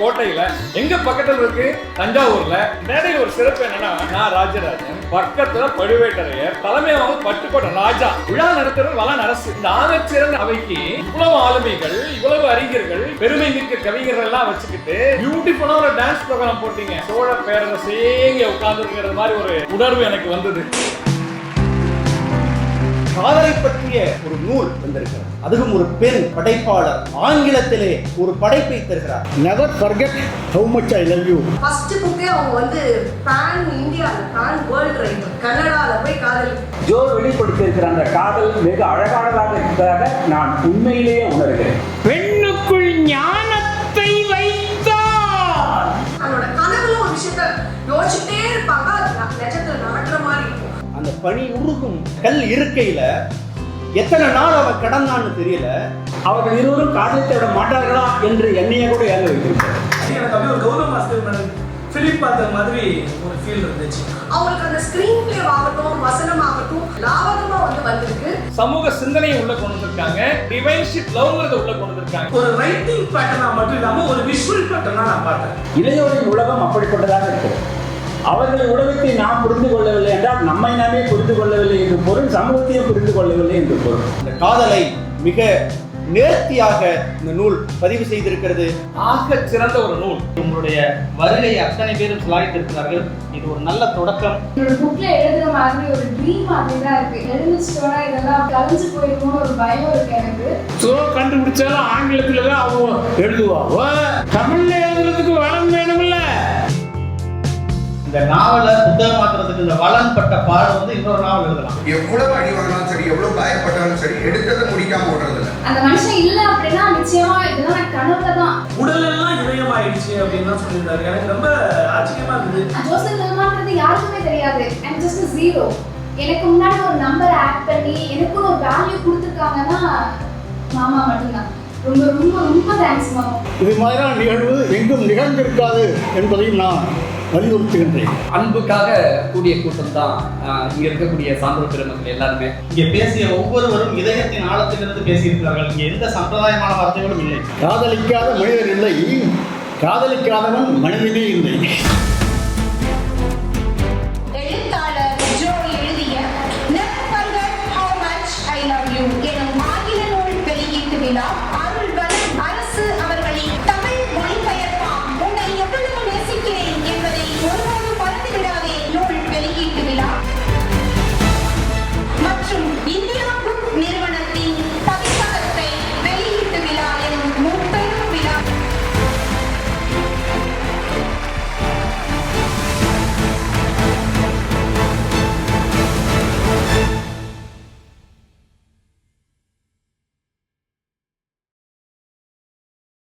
கோட்டையில எங்க பக்கத்துல இருக்கு? தஞ்சாவூர்ல. மேடையில் ஒரு சிறப்பு என்னன்னா நான் ராஜராஜன். பக்கத்துல பழுவேட்டரையர் தலைமையாக அவங்க பட்டுக்கோட்டை ராஜா. விழா நடத்துற வளன் அரசு இந்த ஆகச்சிறந்த அவைக்கு இவ்வளவு ஆளுமைகள் இவ்வளவு அறிஞர்கள் பெருமை மிக்க கவிஞர்கள் எல்லாம் வச்சுக்கிட்டு பியூட்டிஃபுல்லா ஒரு டான்ஸ் ப்ரோக்ராம் போட்டீங்க. சோழ பேரரசே இங்க உட்கார்ந்து மாதிரி ஒரு உணர்வு எனக்கு வந்தது. காதலை பற்றிய ஒரு நூல் வந்திருக்கிறது. அதுவும் ஒரு பெண் படைப்பாளர் ஆங்கிலத்திலே ஒரு படைப்பை தருகிறார். Never forget how much I love you. First புக்கே அவங்க வந்து பேன் இந்தியாவில் பேன் வேர்ல்டு ரைட்டர் கன்னடாவில் போய் காதல். ஜோ வெளிப்படுத்தியிருக்கிற அந்த காதல் மிக அழகானதாக இருப்பதாக நான் உண்மையிலேயே உணர்கிறேன். பெண்ணுக்குள் ஞானத்தை வைத்தார் தன்னோட கனவுல ஒரு விஷயத்த யோசிச்சுட்டே இருப்பாங்க. அது நிஜத்துல நடக்கிற மாதிரி இருக்கும். அந்த பனி உருகும் கல் இருக்கையில எத்தனை நாள் அவன் கடந்தான்னு தெரியல. அவர்கள் இருவரும் காதலித்து விட மாட்டார்களா என்று என்னைய கூட ஏங்க வைத்திருக்கிறார். எனக்கு அப்படியே ஒரு கௌரவ மாஸ்டர் மேடம் பிலிப் பார்த்த மாதிரி ஒரு ஃபீல் இருந்துச்சு. அவங்களுக்கு அந்த ஸ்கிரீன் பிளே ஆகட்டும் வசனம் ஆகட்டும் லாவகமா வந்து வந்திருக்கு. சமூக சிந்தனையை உள்ள கொண்டு வந்திருக்காங்க. டிவைன்ஷிப் லவ்ங்கிறத உள்ள கொண்டு வந்திருக்காங்க. ஒரு ரைட்டிங் பேட்டர்னா மட்டும் இல்லாம ஒரு விஷுவல் பேட்டர்னா நான் பார்த்தேன். இளையோரின் உலகம் அப்படிப்பட்டதாக இருக்கிறது அவர்களின் உலகத்தை நாம் புரிந்து கொள்ளவில்லை என்றால் நம்மை நாமே புரிந்து கொள்ளவில்லை என்று பொருள் சமூகத்தையும் புரிந்து கொள்ளவில்லை என்று பொருள். அந்த காதலை மிக நேர்த்தியாக இந்த நூல் பதிவு செய்திருக்கிறது. ஆக சிறந்த ஒரு நூல். உங்களுடைய வருகையை அத்தனை பேரும் சிலாய்த்திருக்கிறார்கள் இது ஒரு நல்ல தொடக்கம். புக்ல எழுதுற மாதிரி ஒரு ட்ரீம் மாதிரி தான் இருக்கு. எழுந்துச்சிட்டோட இதெல்லாம் கலைஞ்சு போயிருக்கும்னு ஒரு பயம் இருக்கு எனக்கு. சோ கண்டுபிடிச்சாலும் ஆங்கிலத்துல தான் அவங்க எழுதுவாங்க இந்த நாவலை புத்தகமாக்குறதுக்கு இந்த வளன் பட்ட பாடு வந்து இன்னொரு நாவல் எழுதலாம். எவ்வளவு அடி வாங்கினாலும் சரி எவ்வளவு காயப்பட்டாலும் சரி எடுத்ததை முடிக்காம ஓடுறதில்ல. அந்த மனுஷன் இல்ல அப்படின்னா நிச்சயமா இதெல்லாம் நான் கனவுல தான். உடலெல்லாம் இதயமாயிடுச்சு அப்படின்னு தான் சொல்லியிருந்தாரு. எனக்கு ரொம்ப ஆச்சரியமா இருந்தது. ஜோசப் நிலமான்றது யாருக்குமே தெரியாது. அண்ட் ஜஸ்ட் ஜீரோ எனக்கு முன்னாடி ஒரு நம்பர் ஆட் பண்ணி எனக்கும் ஒரு வேல்யூ கொடுத்துருக்காங்கன்னா மாமா மட்டும்தான். ரொம்ப ரொம்ப ரொம்ப தேங்க்ஸ் மாமா. இது மாதிரியான நிகழ்வு எங்கும் நிகழ்ந்திருக்காது என்பதையும் நான் வலியுறுத்துகின்றேன். அன்புக்காக கூடிய கூட்டம் தான் இங்க இருக்கக்கூடிய சான்றோர் பெருமக்கள் எல்லாருமே. இங்க பேசிய ஒவ்வொருவரும் இதயத்தின் ஆழத்திலிருந்து பேசியிருக்கிறார்கள். இங்க எந்த சம்பிரதாயமான வார்த்தைகளும் இல்லை. காதலிக்காத மனிதர் இல்லை. காதலிக்காதவன் மனிதனே இல்லை.